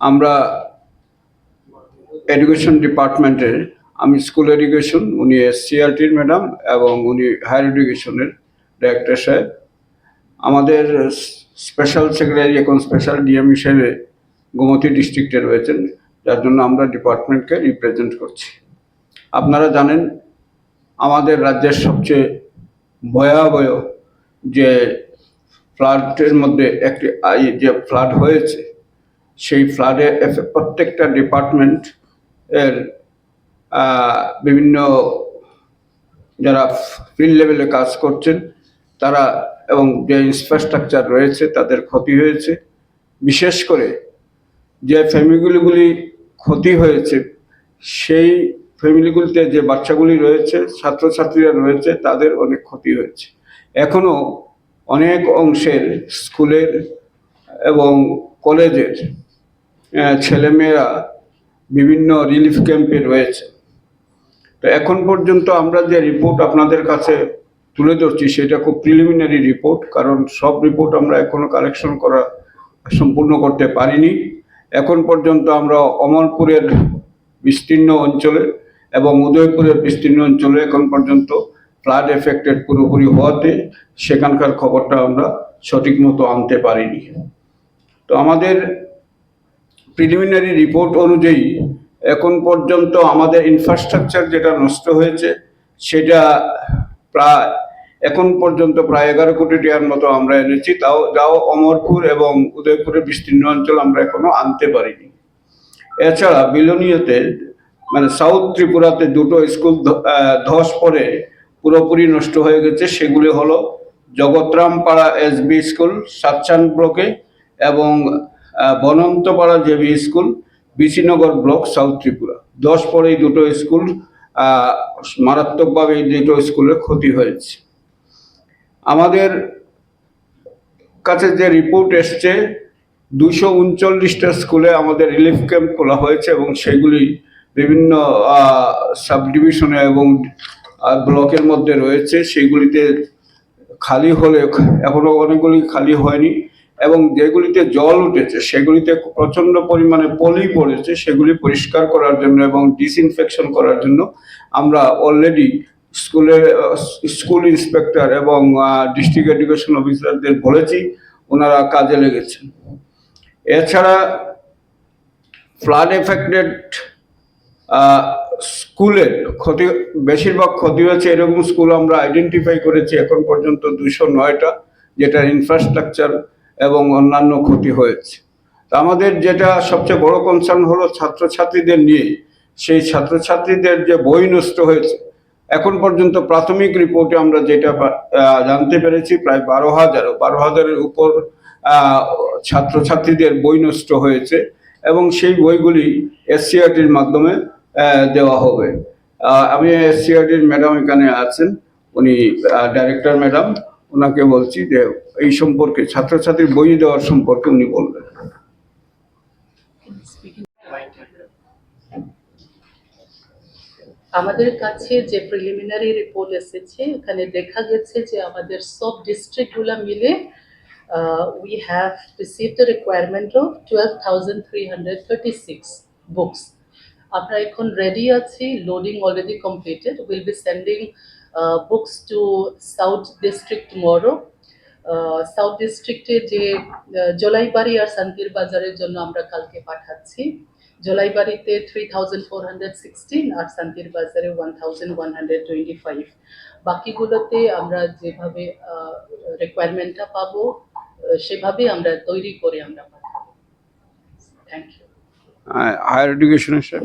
আমরা এডুকেশন ডিপার্টমেন্টের আমি স্কুল এডুকেশন উনি এসসিআরটির ম্যাডাম এবং উনি হায়ার এডুকেশনের ডাইরেক্টর সাহেব। আমাদের স্পেশাল সেক্রেটারি এখন স্পেশাল ডিএম হিসেবে গোমতী ডিস্ট্রিক্টে রয়েছেন, যার জন্য আমরা ডিপার্টমেন্টকে রিপ্রেজেন্ট করছি। আপনারা জানেন, আমাদের রাজ্যের সবচেয়ে ভয়াবহ যে ফ্লাডের মধ্যে একটি আই- যে ফ্লাড হয়েছে, সেই ফ্লাডে প্রত্যেকটা ডিপার্টমেন্ট এর বিভিন্ন যারা ফিল্ড লেভেলে কাজ করছেন, তারা এবং যে ইনফ্রাস্ট্রাকচার রয়েছে তাদের ক্ষতি হয়েছে। বিশেষ করে যে ফ্যামিলিগুলি ক্ষতি হয়েছে, সেই ফ্যামিলিগুলিতে যে বাচ্চাগুলি রয়েছে, ছাত্রছাত্রীরা রয়েছে, তাদের অনেক ক্ষতি হয়েছে। এখনও অনেক অংশের স্কুলের এবং কলেজের ছেলেমেয়েরা বিভিন্ন রিলিফ ক্যাম্পে রয়েছে। তো এখন পর্যন্ত আমরা যে রিপোর্ট আপনাদের কাছে তুলে ধরছি, সেটা খুব প্রিলিমিনারি রিপোর্ট কারণ সব রিপোর্ট আমরা এখনও কালেকশন করা সম্পূর্ণ করতে পারিনি। এখন পর্যন্ত আমরা অমরপুরের বিস্তীর্ণ অঞ্চলে এবং উদয়পুরের বিস্তীর্ণ অঞ্চলে এখন পর্যন্ত ফ্লাড এফেক্টেড পুরোপুরি হওয়াতে সেখানকার খবরটা আমরা সঠিক মতো আনতে পারিনি। তো আমাদের প্রিলিমিনারি রিপোর্ট অনুযায়ী এখন পর্যন্ত আমাদের ইনফ্রাস্ট্রাকচার যেটা নষ্ট হয়েছে, সেটা প্রায় এখন পর্যন্ত প্রায় এগারো কোটি টাকার মতো আমরা এনেছি। তাও, যাও অমরপুর এবং উদয়পুরের বিস্তীর্ণ অঞ্চল আমরা এখনও আনতে পারিনি। এছাড়া বিলোনিয়াতে মানে সাউথ ত্রিপুরাতে দুটো স্কুল ধস পড়ে। পুরোপুরি নষ্ট হয়ে গেছে। সেগুলি হলো জগৎরামপাড়া এসবি স্কুল, সাতচান ব্লকে এবং বনন্তপাড়া জেবি স্কুল বিশিনগর ব্লক, সাউথ ত্রিপুরা। দশ পরে এই দুটো স্কুল মারাত্মকভাবে এই দুটো স্কুলের ক্ষতি হয়েছে। আমাদের কাছে যে রিপোর্ট এসছে দুশো উনচল্লিশটা স্কুলে আমাদের রিলিফ ক্যাম্প খোলা হয়েছে এবং সেগুলি বিভিন্ন সাব ডিভিশনে এবং ব্লকের মধ্যে রয়েছে সেগুলিতে খালি হলে এখনও অনেকগুলি খালি হয়নি এবং যেগুলিতে জল উঠেছে, সেগুলিতে প্রচণ্ড পরিমাণে পলি পড়েছে, সেগুলি পরিষ্কার করার জন্য এবং ডিসইনফেকশন করার জন্য আমরা অলরেডি স্কুলের স্কুল ইন্সপেক্টর এবং ডিস্ট্রিক্ট এডুকেশন অফিসারদের বলেছি, ওনারা কাজে লেগেছেন। এছাড়া ফ্লাড এফেক্টেড স্কুলের ক্ষতি, বেশিরভাগ ক্ষতি হয়েছে এরকম স্কুল আমরা আইডেন্টিফাই করেছি এখন পর্যন্ত দুশো নয়টা যেটার ইনফ্রাস্ট্রাকচার এবং অন্যান্য ক্ষতি হয়েছে। আমাদের যেটা সবচেয়ে বড় কনসার্ন হলো ছাত্রছাত্রীদের নিয়ে সেই ছাত্রছাত্রীদের যে বই নষ্ট হয়েছে, এখন পর্যন্ত প্রাথমিক রিপোর্টে আমরা যেটা জানতে পেরেছি প্রায় বারো হাজার বারো হাজারের উপর ছাত্রছাত্রীদের বই নষ্ট হয়েছে এবং সেই বইগুলি এসসিআরটির মাধ্যমে দেওয়া হবে। আমি এসসিআরটির ম্যাডাম এখানে আছেন। উনি ডাইরেক্টর ম্যাডাম। ওনাকে বলছি যে, এই সম্পর্কে, ছাত্রছাত্রীর বই দেওয়ার সম্পর্কে উনি বলবেন। আমাদের কাছে যে প্রিলিমিনারি রিপোর্ট এসেছে, এখানে দেখা গেছে যে আমাদের সব ডিস্ট্রিক্টগুলো মিলে we have received the requirement of twelve thousand three hundred thirty six books আমরা এখন রেডি আছি loading already completed will be sending books to south district tomorrow south ডিস্ট্রিক্টে যে আহ, জলাইবাড়ি আর শান্তির বাজারের জন্য আমরা কালকে পাঠাচ্ছি। জলাইবাড়িতে three thousand four hundred sixteen আর শান্তির বাজারে one thousand one hundred twenty five বাকিগুলোতে আমরা যেভাবে রিকোয়ারমেন্টটা পাবো সেভাবে আমরা তৈরি করে আমরা পাঠাবো। থ্যাংক ইউ হায়ার এডুকেশনের স্যার